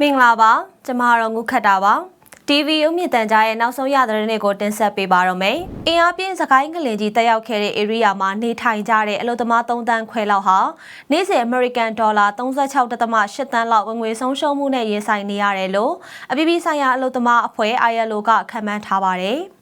မင်္ဂလာပါကျမတို့ငုခတ်တာပါ TV ရုပ်မြင့်တန်ကြားရဲ့နောက်ဆုံးရသတင်းတွေကိုတင်ဆက်ပေးပါတော့မယ်။အင်အားပြင်းစကိုင်းငလင်ကြီးတက်ရောက်ခဲ့တဲ့ area မှာနေထိုင်ကြတဲ့အလုပ်သမား3တန်းခွဲလောက်ဟာနေ့စဉ် American Dollar 36.8တန်းလောက်ဝင်ငွေဆုံးရှုံးမှုနဲ့ရင်ဆိုင်နေရတယ်လို့အပြည်ပြည်ဆိုင်ရာအလုပ်သမားအဖွဲ့ ILO ကခန့်မှန်းထားပါတယ်။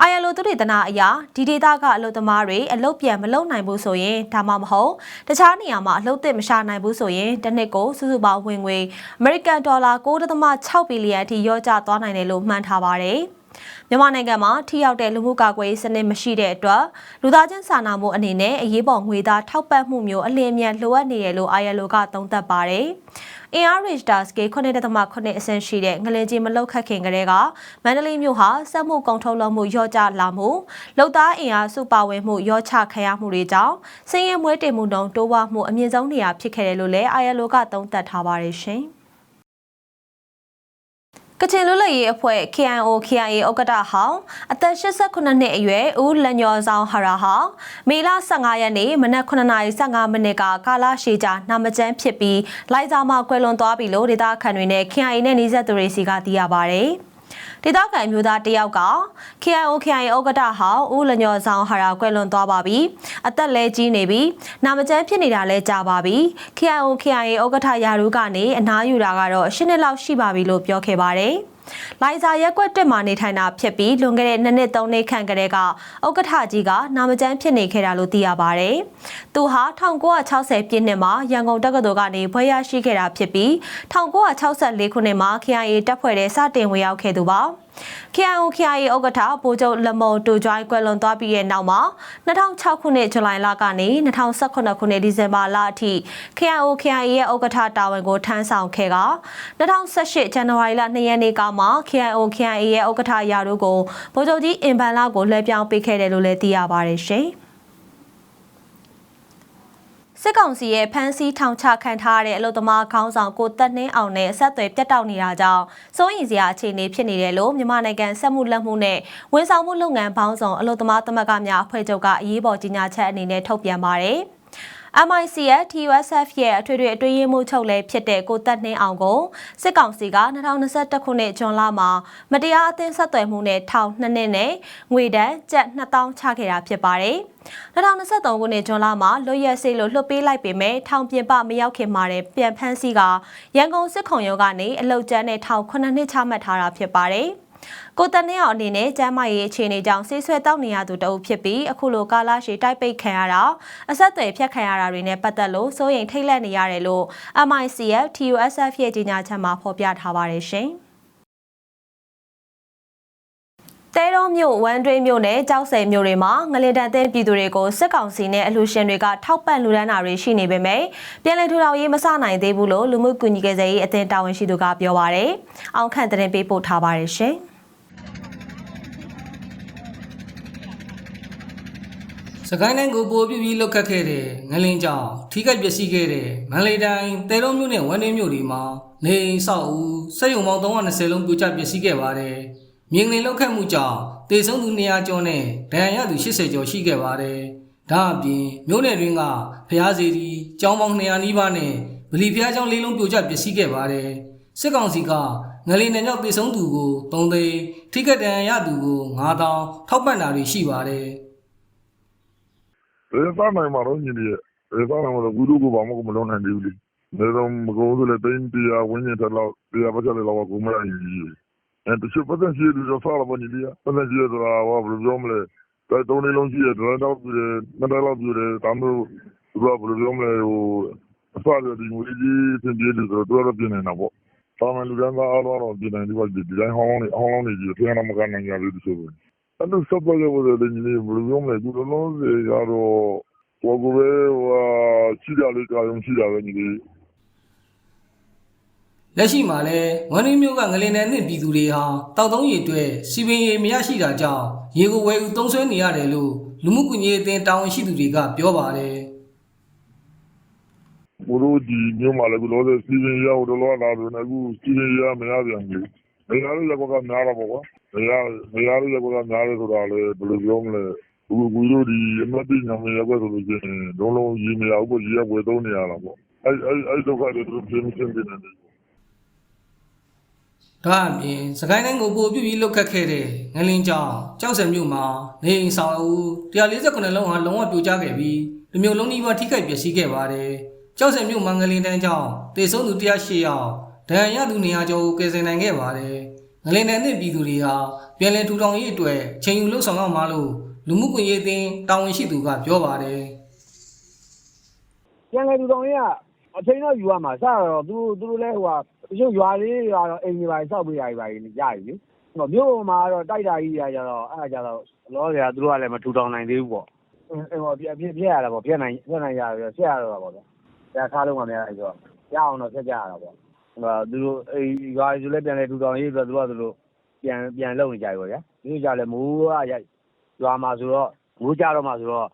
အာရလိုသူတွေတနာအရာဒီဒေတာကအလုပ်သမားတွေအလုပ်ပြန်မလုပ်နိုင်ဘူးဆိုရင်ဒါမှမဟုတ်တခြားနေရာမှာအလုပ်သစ်မရှာနိုင်ဘူးဆိုရင်တစ်နှစ်ကိုစုစုပေါင်းဝင်ငွေ American Dollar 9.6ဘီလီယံအထိရောကျသွားနိုင်တယ်လို့မှန်းထားပါတယ်။မြန်မာနိုင်ငံမှာထိရောက်တဲ့လူမှုကာကွယ်ရေးစနစ်မရှိတဲ့အတွက်လူသားချင်းစာနာမှုအနေနဲ့အရေးပေါ်ငွေသားထောက်ပံ့မှုမျိုးအလင်းအမြန်လိုအပ်နေတယ်လို့ ILO ကသုံးသပ်ပါတယ်။ အင်အား Richter scale 9.8အဆင့်ရှိတဲ့ငလင်ကြီးမလောက်ခတ်ခင်ကတည်းကမန္တလေးမြို့ဟာစက်မှုကုန်ထုတ်လုပ်မှုရော့ကျလာမှုလုံသားအင်အားစုပါဝင်မှုရော့ချခံရမှုတွေကြောင့်စည်ရင်မွေးတင်မှုနှုန်းတိုးဝမှုအမြင့်ဆုံးနေရာဖြစ်ခဲ့တယ်လို့လည်း ILO ကသုံးသပ်ထားပါတယ်ရှင်။ ကချင်လူလရေးအဖွဲ့ KIO KIA ဥက္ကဋ္ဌဟောင်းအသက်89နှစ်အရွယ်ဦးလညော်ဆောင်ဟရာဟာမေလ15ရက်နေ့မနက်9:15မိနစ်ကကာလာရှည်ကြာနာမကျန်းဖြစ်ပြီးလိုက်စာမှာကွယ်လွန်သွားပြီလို့ဒေသခံတွေနဲ့ KIA နဲ့နှိစက်သူတွေစီကသိရပါဗျ။ ဒေသခံမျိုးသားတယောက်က KIO KIA ဥက္ကဋ္ဌဟောင်းဦးလညော်ဆောင်ဟာရာကွယ်လွန်သွားပါပြီအသက်လဲကြီးနေပြီနာမကျန်းဖြစ်နေတာလဲကြာပါပြီ KIO KIA ဥက္ကဋ္ဌယာရုကနေအနားယူတာကတော့၈နှစ်လောက်ရှိပါပြီလို့ပြောခဲ့ပါတယ် လိုင်ဇာရက်ကွက်တက်မှာနေထိုင်တာဖြစ်ပြီးလွန်ခဲ့တဲ့နှစ်နှစ်သုံးနှစ်ခန့်ကတည်းကဥက္ကဋ္ဌကြီးကနာမကျန်းဖြစ်နေခဲ့တာလို့သိရပါတယ်။သူဟာ1960ပြည့်နှစ်မှာရန်ကုန်တက္ကသိုလ်ကနေဘွဲ့ရရှိခဲ့တာဖြစ်ပြီး1964ခုနှစ်မှာ KIA တပ်ဖွဲ့ထဲစတင်ဝင်ရောက်ခဲ့သူပါ။ KIO KIA ဥက္ကဋ္ဌဗိုလ်ချုပ်လမုံတူကြိုင်းကွယ်လွန်သွားပြီးတဲ့နောက်မှာ2006ခုနှစ်ဇူလိုင်လကနေ2018ခုနှစ်ဒီဇင်ဘာလအထိ KIO KIA ရဲ့ဥက္ကဋ္ဌတာဝန်ကိုထမ်းဆောင်ခဲ့က2018ဇန်နဝါရီလ2ရက်နေ့ကမှ KIO KIA ရဲ့ဥက္ကဋ္ဌရာထူးကိုဗိုလ်ချုပ်ကြီးအင်ဘန်လာကိုလွှဲပြောင်းပေးခဲ့တယ်လို့လည်းသိရပါတယ်ရှင်။ စစ်ကောင်စီရဲ့ဖမ်းဆီးထောင်ချခံထားရတဲ့အလို့သမားခေါင်းဆောင်ကိုတက်နှင်းအောင်နဲ့ဆက်သွယ်ပြတ်တောက်နေတာကြောင့်စိုးရိမ်စရာအခြေအနေဖြစ်နေတယ်လို့မြန်မာနိုင်ငံစက်မှုလက်မှုနဲ့ဝန်ဆောင်မှုလုပ်ငန်းပေါင်းစုံအလို့သမားသမဂ္ဂများအဖွဲ့ချုပ်ကအရေးပေါ်ကြီးညာချက်အနေနဲ့ထုတ်ပြန်ပါတယ်။ MICF TUSF ရဲ့အထွေထွေအတွင်းရေးမှူးချုပ်လည်းဖြစ်တဲ့ကိုသက်နှင်းအောင်ကိုစစ်ကောင်စီက2021ခုနှစ်ဇွန်လမှာမတရားအသင်းဆက်သွယ်မှုနဲ့ထောင်2နှစ်နဲ့ငွေဒဏ်ကျပ်2000ချခဲ့တာဖြစ်ပါတယ်။2023ခုနှစ်ဇွန်လမှာလွတ်ရက်စေးလို့လွှတ်ပေးလိုက်ပေမဲ့ထောင်ပြင်ပမရောက်ခင်မှာပြန်ဖမ်းဆီးကရန်ကုန်စစ်ခုံရုံးကနေအလုတ်ကျန်းနဲ့ထောင်9နှစ်ချမှတ်ထားတာဖြစ်ပါတယ်။ ကိုတန်နေအောင်အနေနဲ့ကျမ်းမာရေးအခြေအနေကြောင့်ဆေးဆွဲတောက်နေရသူတအုပ်ဖြစ်ပြီးအခုလိုကာလရှည်တိုက်ပိတ်ခံရတာအဆက်အသွယ်ဖြတ်ခံရတာတွေနဲ့ပတ်သက်လို့စိုးရိမ်ထိတ်လန့်နေရတယ်လို့ MICF TUSF ရဲ့ကြေညာချက်မှာဖော်ပြထားပါတယ်ရှင်။တဲတော်မြို့ဝမ်တွင်းမြို့နယ်ကြောက်စဲမြို့တွေမှာငလင်တန်တဲ့ပြည်သူတွေကိုစစ်ကောင်စီနဲ့အလှူရှင်တွေကထောက်ပံ့လူဒန်းတာတွေရှိနေပေမဲ့ပြည်လည်ထူထောင်ရေးမစနိုင်သေးဘူးလို့လူမှုကူညီရေးစေရေးအသင်းတာဝန်ရှိသူကပြောပါရယ်။အောင်ခန့်တဲ့ပေးပို့ထားပါတယ်ရှင်။ စကိုင်းတိုင်းကိုပိုးပြပြီးလုတ်ခတ်ခဲ့တဲ့ငလင်းကြောင်ထိခိုက်ပျက်စီးခဲ့တဲ့မန္တလေးတိုင်းတဲလုံးမြို့နယ်ဝမ်းတွင်းမြို့တွေမှာနေအိမ်ဆောက်ဦးစက်ရုံပေါင်း320လုံးပြိုကျပျက်စီးခဲ့ပါတယ်။မြင်းလင်းလုတ်ခတ်မှုကြောင့်တေဆုံးသူ200ကျော်နဲ့ဒဏ်ရာရသူ80ကျော်ရှိခဲ့ပါတယ်။ဒါအပြင်မြို့နယ်တွင်းကဖျားစီတီကျောင်းပေါင်း200နီးပါးနဲ့ဗလီဖျားကျောင်းလေးလုံးပြိုကျပျက်စီးခဲ့ပါတယ်။စစ်ကောင်စီကငလင်းနယ်ကြောင့်တေဆုံးသူကို3သိန်းထိခိုက်ဒဏ်ရာရသူကို9000ထောက်ပံ့တာတွေရှိပါတယ်။ ဘယ်သားနိုင်မှာတော့ညီလေးဘယ်သားနိုင်မှာတော့ဘူးတို့ကဘာမှမလုပ်နိုင်သေးဘူးလေဒါတော့မကုန်းဆိုလေတင်းတရားဝင်းနေတယ်လို့တရားပတ်ချက်လေတော့ကိုမရဘူးအဲတချို့ပတ်သက်ရှိတယ်ဆိုတော့လာပါညီလေးပတ်သက်ရှိတယ်ဆိုတာဘာဘယ်လိုပြောမလဲတိုက်တုံးလေးလုံးရှိတယ်တော့တော့ပြတယ်နှစ်တိုက်လောက်ပြတယ်ဒါမျိုးသူကဘယ်လိုပြောမလဲဟိုအစရဒီငွေကြီးသင်ပြတယ်ဆိုတော့တော့ပြင်နေတာပေါ့တာမန်လူတန်းသားအားလုံးပြင်နေဒီပါဒီတိုင်းဟောင်းနေဟောင်းနေကြီးပြန်တော့မကန်နိုင်ကြဘူးဆိုတော့ အဲ့လိုစပ်ပါကြဖို့လည်းညီလေးဘယ်လိုပြောမလဲဒီလိုလုံးစေကတော့ဟိုကိုပဲဟိုရှိကြလေးကြာုံရှိတာပဲညီလေးလက်ရှိမှာလည်းဝမ်ရင်းမျိုးကငလင်နယ်နဲ့ပြည်သူတွေဟာတောက်သုံးရည်အတွက်စီပင်ရည်မရရှိတာကြောင့်ရေကိုဝယ်ယူသုံးဆွဲနေရတယ်လို့လူမှုကွန်ရက်အသင်းတာဝန်ရှိသူတွေကပြောပါတယ်ဘိုးတို့ဒီမြို့မှာလည်းဘလို့လဲစီစဉ်ရအောင်တော့လာတယ်အခုစီစဉ်ရမရပြန်ဘူးမရလို့ရကောကများတာပေါ့ကွာ မရမရလို့ရကောကများတယ်ဆိုတာလေဘယ်လိုပြောမလဲဘူးဘူးတို့ဒီအမတ်တိညာမရကောဆိုလို့ရှိရင်လုံးလုံးရည်မရဘူးပေါ့ရည်ရဝယ်သုံးနေရတာပေါ့အဲ့အဲ့အဲ့ဒုက္ခတွေသူပြင်ဆင်နေတယ်ဒါအပြင်စကိုင်းတိုင်းကိုပို့ပြပြီးလုတ်ခတ်ခဲ့တဲ့ငလင်းကြောင်ကြောက်စံမြို့မှာနေအိမ်ဆောင်အဦး148လုံးဟာလုံးဝပြိုကျခဲ့ပြီးဒီမျိုးလုံးနီးပါးထိခိုက်ပျက်စီးခဲ့ပါတယ်။ကြောက်စံမြို့မှာငလင်းတန်းကြောင်တေဆုံးသူ108ယောက်ဒဏ်ရာရသူ200ကျော်ကိုကယ်ဆယ်နိုင်ခဲ့ပါတယ်။ ငလင်းတန်းတဲ့ပြည်သူတွေဟာပြည်လည်ထူထောင်ရေးအတွက်ချိန်ယူလှုပ်ဆောင်ရမှာလို့လူမှုကွန်ရက်အသင်းတာဝန်ရှိသူကပြောပါတယ်။ပြန်လေလူတော်ကြီးကအချိန်တော့ယူရမှာစတော့သူသူတို့လဲဟိုဟာတချို့ရွာလေးရွာတော့အိမ်ကြီးပါစောက်ပေးရပါပြီကြာပြီလေဟိုမြို့ပေါ်မှာတော့တိုက်တာကြီးရကြတော့အဲ့ဒါကြတော့လောဆရာသူတို့ကလည်းမထူထောင်နိုင်သေးဘူးပေါ့အဲ့ဟိုပြပြပြရတာပေါ့ပြနိုင်ပြနိုင်ရပြီးဆက်ရတော့ပေါ့ဗျာဒါခါလုံးကများဆိုတော့ရအောင်တော့ဆက်ကြရတာပေါ့ဟို သူတို့အိမ်ရွာဆိုလဲပြန်လေထူထောင်ရေးဆိုတော့သူကသူတို့ပြန်ပြန်လုပ်နေကြပြီပေါ့ဗျာဒီကြလဲမိုးကရွာမှာဆိုတော့မိုးကြတော့မှဆိုတော့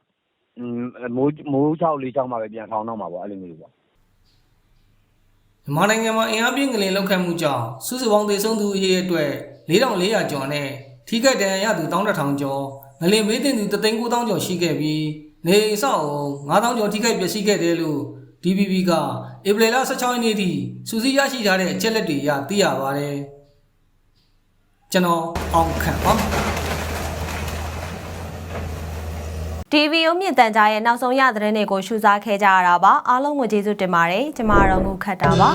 อืมမိုးမိုး6လေး6မှာပဲပြန်ထောင်တော့မှာပေါ့အဲ့လိုမျိုးပေါ့မြန်မာနိုင်ငံမှာအင်အားပြင်းကလေးလောက်ခတ်မှုကြောင့်စုစုပေါင်းသေဆုံးသူအရေအတွက်4400ကျော်နဲ့ထိခိုက်ဒဏ်ရာရသူ11000ကျော်ငလင်မေးတင်သူ39000ကျော်ရှိခဲ့ပြီးနေအိမ်ဆောက်အုံ9000ကျော်ထိခိုက်ပျက်စီးခဲ့တယ်လို့ DPP ကဧပြီလ16ရက်နေ့ထိစူးစီးရရှိထားတဲ့အချက်လက်တွေအရသိရပါတယ်ကျွန်တော်အောင်ခန့်ပါ TV ရုံးမြင့်တန်ကြားရဲ့နောက်ဆုံးရသတင်းတွေကိုရှုစားခဲ့ကြရတာပါအားလုံးကိုကျေးဇူးတင်ပါတယ်ကျမတို့ငုခတ်တာပါ